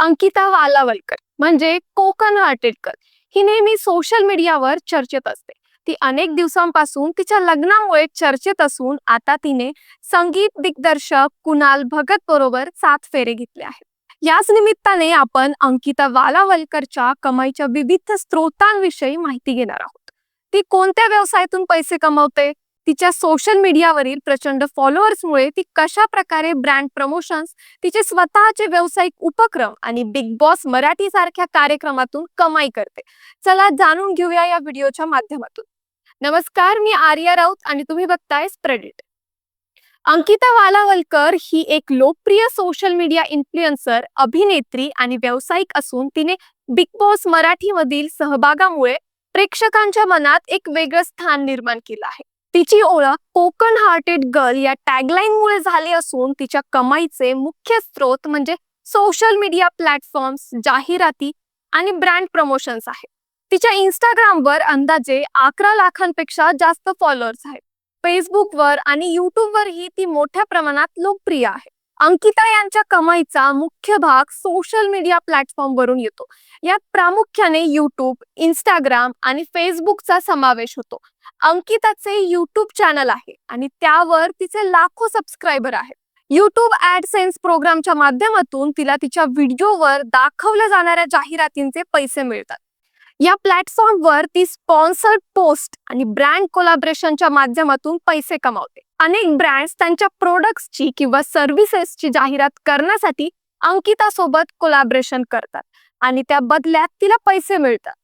अंकिता वालावलकर म्हणजे कोकण हार्टेडकर ही नेहमी सोशल मीडियावर चर्चेत असते. ती अनेक दिवसांपासून तिच्या लग्नामुळे चर्चेत असून आता तिने संगीत दिग्दर्शक कुणाल भगत बरोबर सात फेरे घेतले आहेत. याच निमित्ताने आपण अंकिता वालावलकरच्या कमाईच्या विविध स्त्रोतांविषयी माहिती घेणार आहोत. ती कोणत्या व्यवसायातून पैसे कमवते? तिच्या सोशल मीडियावरील प्रचंड फॉलोअर्समुळे ती कशा प्रकारे ब्रँड प्रमोशन्स तिचे स्वतःचे व्यावसायिक उपक्रम आणि बिग बॉस मराठी सारख्या कार्यक्रमातून कमाई करते. चला जाणून घेऊया या व्हिडिओच्या माध्यमातून. नमस्कार मी आर्या राऊत आणि तुम्ही बघताय स्प्रेडिट अंकिता वालावलकर ही एक लोकप्रिय सोशल मीडिया इन्फ्लुएन्सर अभिनेत्री आणि व्यावसायिक असून तिने बिग बॉस मराठी मधील सहभागामुळे प्रेक्षकांच्या मनात एक वेगळं स्थान निर्माण केलं आहे. तिची ओळख कोकण हार्टेड गर्ल या टॅगलाईन मुळे झाली असून तिच्या कमाईचे मुख्य स्रोत म्हणजे सोशल मीडिया प्लॅटफॉर्म्स जाहिराती आणि ब्रँड प्रमोशन्स आहेत. तिच्या इंस्टाग्रामवर अंदाजे अकरा लाखांपेक्षा जास्त फॉलोअर्स आहेत. फेसबुकवर आणि युट्यूबवरही ती मोठ्या प्रमाणात लोकप्रिय आहे. अंकिता यांच्या कमाईचा मुख्य भाग सोशल मीडिया प्लॅटफॉर्म वरून येतो. यात प्रामुख्याने युट्यूब इंस्टाग्राम आणि फेसबुकचा समावेश होतो. अंकिताचे युट्यूब चॅनल आहे आणि त्यावर तिचे लाखो सबस्क्रायबर आहेत. युट्यूब ऍडसेन्स प्रोग्रामच्या माध्यमातून तिला तिच्या व्हिडिओवर दाखवल्या जाणाऱ्या जाहिरातींचे पैसे मिळतात. या प्लॅटफॉर्मवर ती स्पॉन्सर्ड पोस्ट आणि ब्रँड कोलॅबरेशनच्या माध्यमातून पैसे कमावते. अनेक ब्रँड्स त्यांच्या प्रोडक्ट्सची किंवा सर्व्हिसेसची जाहिरात करण्यासाठी अंकिता सोबत कोलॅबरेशन करतात आणि त्या बदल्यात तिला पैसे मिळतात.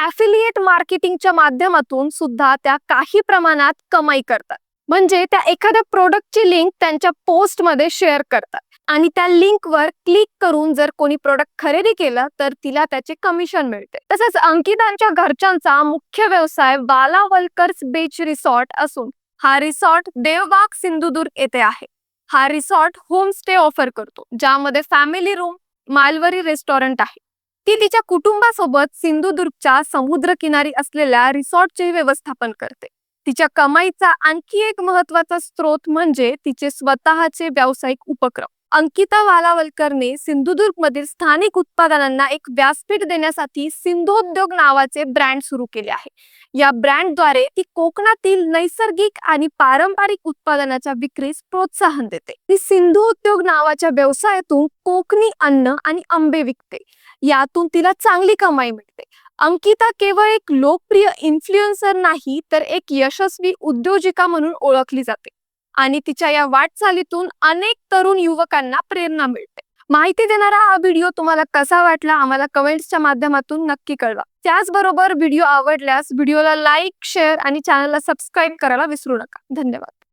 ऍफिलिएट मार्केटिंगच्या माध्यमातून सुद्धा त्या काही प्रमाणात कमाई करतात. म्हणजे त्या एखाद्या प्रोडक्टची लिंक त्यांच्या पोस्टमध्ये शेअर करतात. आणि त्या लिंकवर क्लिक करून जर कोणी प्रोडक्ट खरेदी केलं तर तिला त्याचे कमिशन मिळते. तसंच अंकितांच्या घरच्यांचा मुख्य व्यवसाय बालावलकर्स बीच रिसॉर्ट असून हा रिसॉर्ट देवबाग सिंधुदुर्ग येथे आहे. हा रिसॉर्ट होमस्टे ऑफर करतो ज्यामध्ये फॅमिली रूम मालवरी रेस्टॉरंट आहे. ती तिच्या कुटुंबासोबत सिंधुदुर्गच्या समुद्रकिनारी असलेल्या रिसॉर्टचे व्यवस्थापन करते. तिच्या कमाईचा आणखी एक महत्त्वाचा स्रोत म्हणजे तिचे स्वतःचे व्यावसायिक उपक्रम. अंकिता वालावलकरने सिंधुदुर्ग मधील स्थानिक उत्पादनांना एक व्यासपीठ देण्यासाठी सिंधोद्योग नावाचे ब्रँड सुरू केले आहे. या ब्रँडद्वारे ती कोकणातील नैसर्गिक आणि पारंपरिक उत्पादनाच्या विक्रीस प्रोत्साहन देते. ती सिंधू उद्योग नावाच्या व्यवसायातून कोकणी अन्न आणि आंबे विकते. यातून तिला चांगली कमाई मिळते. अंकिता केवळ एक लोकप्रिय इन्फ्लुएन्सर नाही तर एक यशस्वी उद्योजिका म्हणून ओळखली जाते. आणि तिच्या या वाटचालीतून अनेक तरुण युवकांना प्रेरणा मिळते. माहिती देणारा हा व्हिडिओ तुम्हाला कसा वाटला आम्हाला कमेंट्सच्या माध्यमातून नक्की कळवा. त्याचबरोबर व्हिडिओ आवडल्यास व्हिडिओला लाईक शेअर आणि चॅनलला सबस्क्राईब करायला विसरू नका. धन्यवाद.